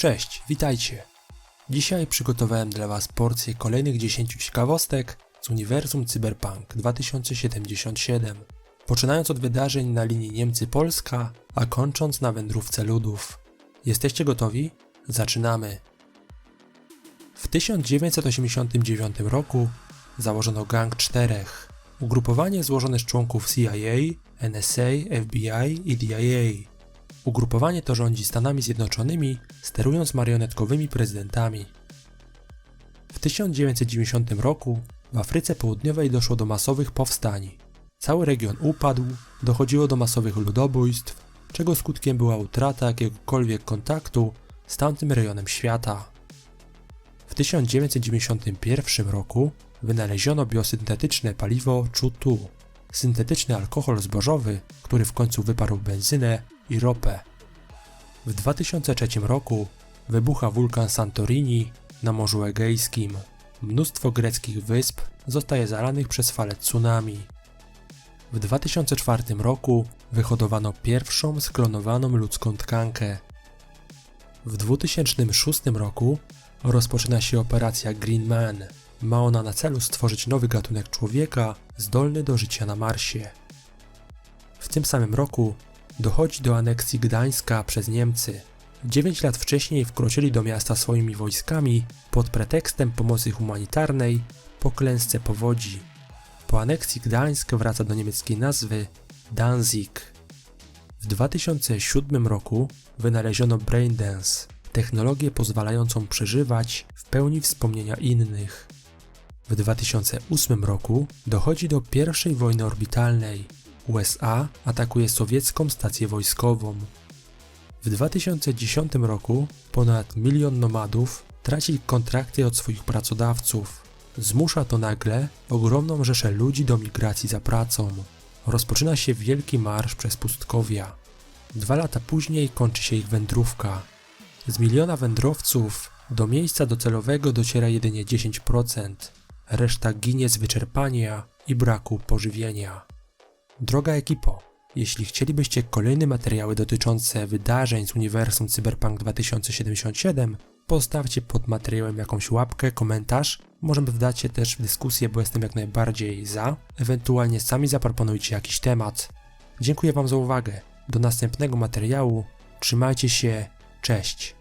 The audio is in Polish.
Cześć, witajcie. Dzisiaj przygotowałem dla Was porcję kolejnych 10 ciekawostek z uniwersum Cyberpunk 2077. Poczynając od wydarzeń na linii Niemcy-Polska, a kończąc na wędrówce ludów. Jesteście gotowi? Zaczynamy. W 1989 roku założono Gang Czterech, ugrupowanie złożone z członków CIA, NSA, FBI i DIA. Ugrupowanie to rządzi Stanami Zjednoczonymi, sterując marionetkowymi prezydentami. W 1990 roku w Afryce Południowej doszło do masowych powstań. Cały region upadł, dochodziło do masowych ludobójstw, czego skutkiem była utrata jakiegokolwiek kontaktu z tamtym rejonem świata. W 1991 roku wynaleziono biosyntetyczne paliwo Chu-2, syntetyczny alkohol zbożowy, który w końcu wyparł benzynę i ropę. W 2003 roku wybucha wulkan Santorini na Morzu Egejskim. Mnóstwo greckich wysp zostaje zalanych przez falę tsunami. W 2004 roku wyhodowano pierwszą sklonowaną ludzką tkankę. W 2006 roku rozpoczyna się operacja Green Man. Ma ona na celu stworzyć nowy gatunek człowieka zdolny do życia na Marsie. W tym samym roku dochodzi do aneksji Gdańska przez Niemcy. 9 lat wcześniej wkroczyli do miasta swoimi wojskami pod pretekstem pomocy humanitarnej po klęsce powodzi. Po aneksji Gdańsk wraca do niemieckiej nazwy Danzig. W 2007 roku wynaleziono Braindance, technologię pozwalającą przeżywać w pełni wspomnienia innych. W 2008 roku dochodzi do pierwszej wojny orbitalnej. USA atakuje sowiecką stację wojskową. W 2010 roku ponad milion nomadów traci kontrakty od swoich pracodawców. Zmusza to nagle ogromną rzeszę ludzi do migracji za pracą. Rozpoczyna się wielki marsz przez pustkowia. Dwa lata później kończy się ich wędrówka. Z miliona wędrowców do miejsca docelowego dociera jedynie 10%. Reszta ginie z wyczerpania i braku pożywienia. Droga ekipo, jeśli chcielibyście kolejne materiały dotyczące wydarzeń z uniwersum Cyberpunk 2077, postawcie pod materiałem jakąś łapkę, komentarz. Możemy wdać się też w dyskusję, bo jestem jak najbardziej za. Ewentualnie sami zaproponujcie jakiś temat. Dziękuję Wam za uwagę. Do następnego materiału. Trzymajcie się. Cześć.